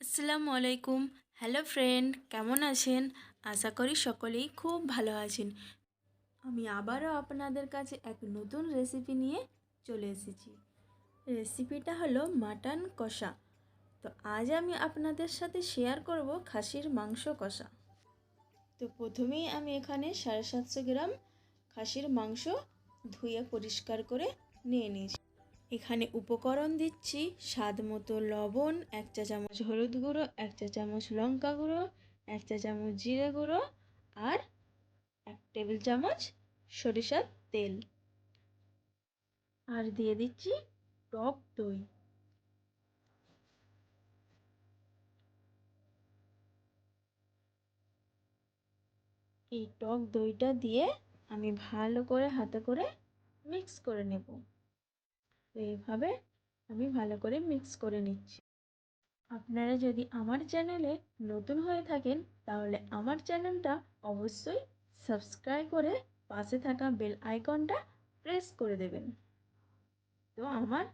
আসসালামু আলাইকুম। Hello friend কেমন আছেন? আশা করি সকলেই খুব ভালো আছেন। আমি আবারও আপনাদের কাছে এক নতুন রেসিপি নিয়ে চলে এসেছি। রেসিপিটা হলো মাটন কষা। তো আজ আমি আপনাদের সাথে শেয়ার করব খাসির মাংস কষা। তো প্রথমেই আমি এখানে সাড়ে সাতশো গ্রাম খাসির মাংস ধুয়ে পরিষ্কার করে নিয়ে নিয়েছি। এখানে উপকরণ দিচ্ছি, স্বাদ মতো লবণ, এক চা চামচ হলুদ গুঁড়ো, এক চা চামচ লঙ্কা গুঁড়ো, এক চা চামচ জিরে গুঁড়ো আর এক টেবিল চামচ সরিষার তেল। আর দিয়ে দিচ্ছি টক দই। এই টক দইটা দিয়ে আমি ভালো করে হাতে করে মিক্স করে নেব। তো এইভাবে আমি ভালো করে মিক্স করে নিচ্ছি। আপনারা যদি আমার চ্যানেলে নতুন হয়ে থাকেন, তাহলে আমার চ্যানেলটা অবশ্যই সাবস্ক্রাইব করে পাশে থাকা বেল আইকনটা প্রেস করে দেবেন। তো আমার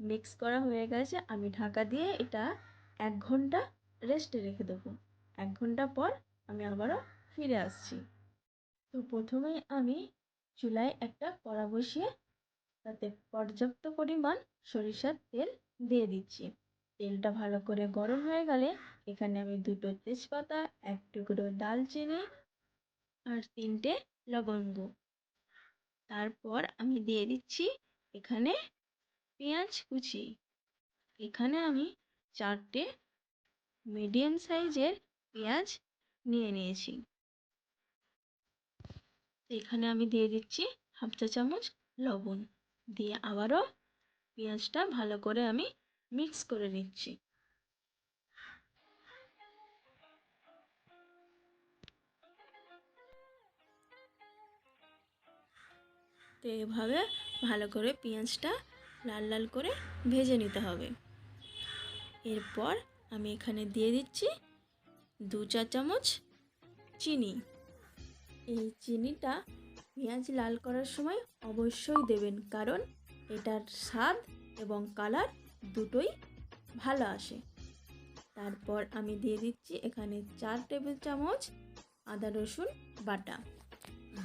মিক্স করা হয়ে গেছে, আমি ঢাকা দিয়ে এটা এক ঘণ্টা রেস্টে রেখে দেবো। এক ঘণ্টা পর আমি আবারও ফিরে আসছি। তো প্রথমেই আমি চুলায় একটা কড়া বসিয়ে তাতে পর্যাপ্ত পরিমাণ সরিষার তেল দিয়ে দিচ্ছি। তেলটা ভালো করে গরম হয়ে গেলে এখানে আমি দুটো তেজপাতা, এক টুকরো দালচিনি আর তিনটে লবঙ্গ। তারপর আমি দিয়ে দিচ্ছি এখানে পেঁয়াজ কুচি। এখানে আমি চারটে মিডিয়াম সাইজের পেঁয়াজ নিয়ে নিয়েছি। এখানে আমি দিয়ে দিচ্ছি হাফ চা চামচ লবণ। দিয়ে আবারও পেঁয়াজটা ভালো করে আমি মিক্স করে নিচ্ছি। তো এভাবে ভালো করে পেঁয়াজটা লাল লাল করে ভেজে নিতে হবে। এরপর আমি এখানে দিয়ে দিচ্ছি দু চা চামচ চিনি। এই চিনিটা পেঁয়াজ লাল করার সময় অবশ্যই দেবেন, কারণ এটার স্বাদ এবং কালার দুটোই ভালো আসে। তারপর আমি দিয়ে দিচ্ছি এখানে চার টেবিল চামচ আদা রসুন বাটা।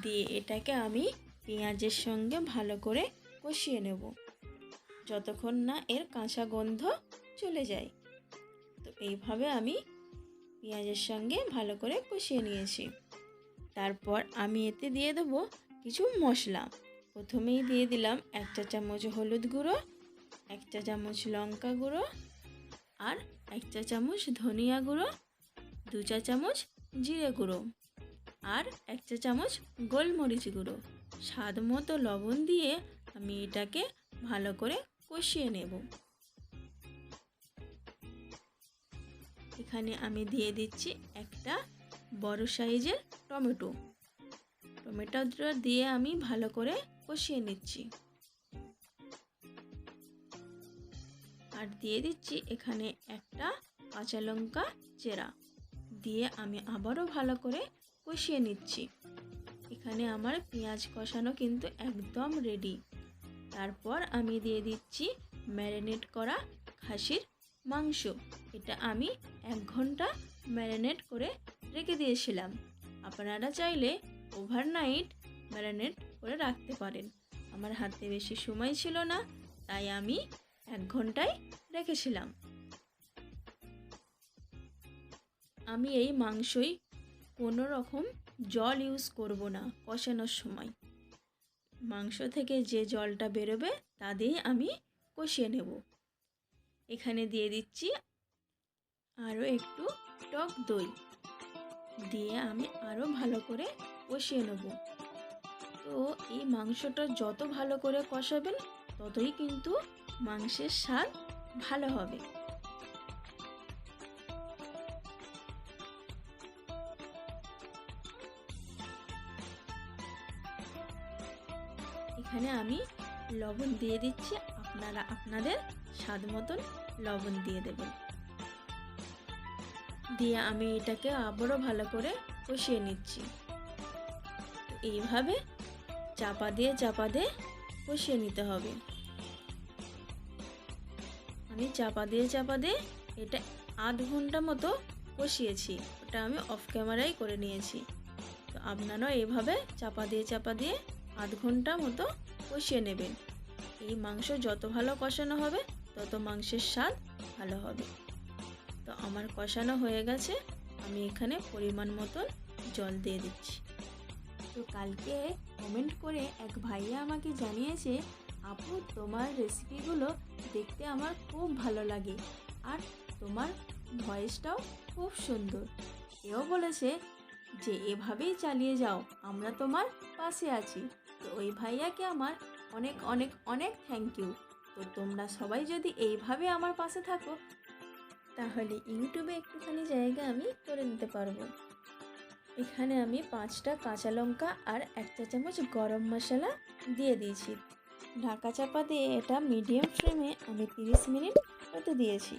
দিয়ে এটাকে আমি পেঁয়াজের সঙ্গে ভালো করে কষিয়ে নেব, যতক্ষণ না এর কাঁচা গন্ধ চলে যায়। তো এইভাবে আমি পেঁয়াজের সঙ্গে ভালো করে কষিয়ে নিয়েছি। তারপর আমি এতে দিয়ে দেবো কিছু মশলা। প্রথমেই দিয়ে দিলাম এক চা চামচ হলুদ গুঁড়ো, এক চা চামচ লঙ্কা গুঁড়ো আর এক চা চামচ ধনিয়া গুঁড়ো, দু চা চামচ জিরে গুঁড়ো আর এক চা চামচ গোলমরিচ গুঁড়ো। স্বাদ মতো লবণ দিয়ে আমি এটাকে ভালো করে কষিয়ে নেব। এখানে আমি দিয়ে দিচ্ছি একটা বড় সাইজের টমেটো। টমেটোটা দিয়ে আমি ভালো করে কষিয়ে নিচ্ছি। আর দিয়ে দিচ্ছি এখানে একটা কাঁচা লঙ্কা চেরা। দিয়ে আমি আবারও ভালো করে কষিয়ে নিচ্ছি। এখানে আমার পেঁয়াজ কষানো কিন্তু একদম রেডি তারপর আমি দিয়ে দিচ্ছি ম্যারিনেট করা খাসির মাংস। এটা আমি এক ঘণ্টা ম্যারিনেট করে রেখে দিয়েছিলাম। আপনারা চাইলে ওভারনাইট ম্যারিনেট করে রাখতে পারেন। আমার হাতে বেশি সময় ছিল না, তাই আমি এক ঘন্টায় রেখেছিলাম। আমি এই মাংসই কোনো রকম জল ইউজ করব না, কষানোর সময়। মাংস থেকে যে জলটা বেরোবে, তা দিয়ে আমি কষিয়ে নেব। এখানে দিয়ে দিচ্ছি আরও একটু টক দই। দিয়ে আমি আরও ভালো করে কষিয়ে নেব। তো এই মাংসটা যত ভালো করে কষাবেন, ততই কিন্তু মাংসের স্বাদ ভালো হবে। এখানে আমি লবণ দিয়ে দিচ্ছি। আপনারা আপনাদের স্বাদ মতন লবণ দিয়ে দেবেন। দিয়ে আমি এটাকে আবারও ভালো করে কষিয়ে নিচ্ছি। এইভাবে চাপা দিয়ে চাপা দিয়ে কষিয়ে নিতে হবে। আমি চাপা দিয়ে চাপা দিয়ে এটা আধ ঘণ্টা মতো কষিয়েছি। ওটা আমি অফ ক্যামেরাই করে নিয়েছি। তো আপনারাও এভাবে চাপা দিয়ে চাপা দিয়ে আধ ঘণ্টা মতো কষিয়ে নেবেন। এই মাংস যত ভালো কষানো হবে, তত মাংসের স্বাদ ভালো হবে। তো আমার কষানো হয়ে গেছে। আমি এখানে পরিমাণ মতন জল দিয়ে দিচ্ছি। তো কালকে কমেন্ট করে এক ভাইয়া আমাকে জানিয়েছে, আপু, তোমার রেসিপিগুলো দেখতে আমার খুব ভালো লাগে আর তোমার ভয়েসটাও খুব সুন্দর। এও বলেছে যে, এভাবেই চালিয়ে যাও, আমরা তোমার পাশে আছি। তো ওই ভাইয়াকে আমার অনেক অনেক অনেক থ্যাংক ইউ তো তোমরা সবাই যদি এইভাবে আমার পাশে থাকো তাহলে ইউটিউবে একটুখানি জায়গা আমি করে নিতে পারব। এখানে আমি পাঁচটা কাঁচা লঙ্কা আর এক চা চামচ গরম মশলা দিয়ে দিয়েছি। ঢাকা চাপা দিয়ে এটা মিডিয়াম ফ্লেমে আমি তিরিশ মিনিট হতে দিয়েছি।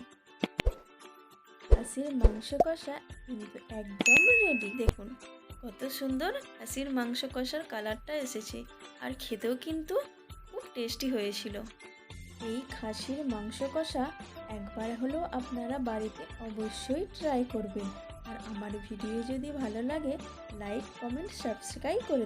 খাসির মাংস কষা কিন্তু একদম রেডি দেখুন, কত সুন্দর খাসির মাংস কষার কালারটা এসেছে আর খেতেও কিন্তু খুব টেস্টি হয়েছিল। এই খাসির মাংস কষা একবার হলেও আপনারা বাড়িতে অবশ্যই ট্রাই করবেন। আর আমার ভিডিও যদি ভালো লাগে লাইক কমেন্ট সাবস্ক্রাইব করে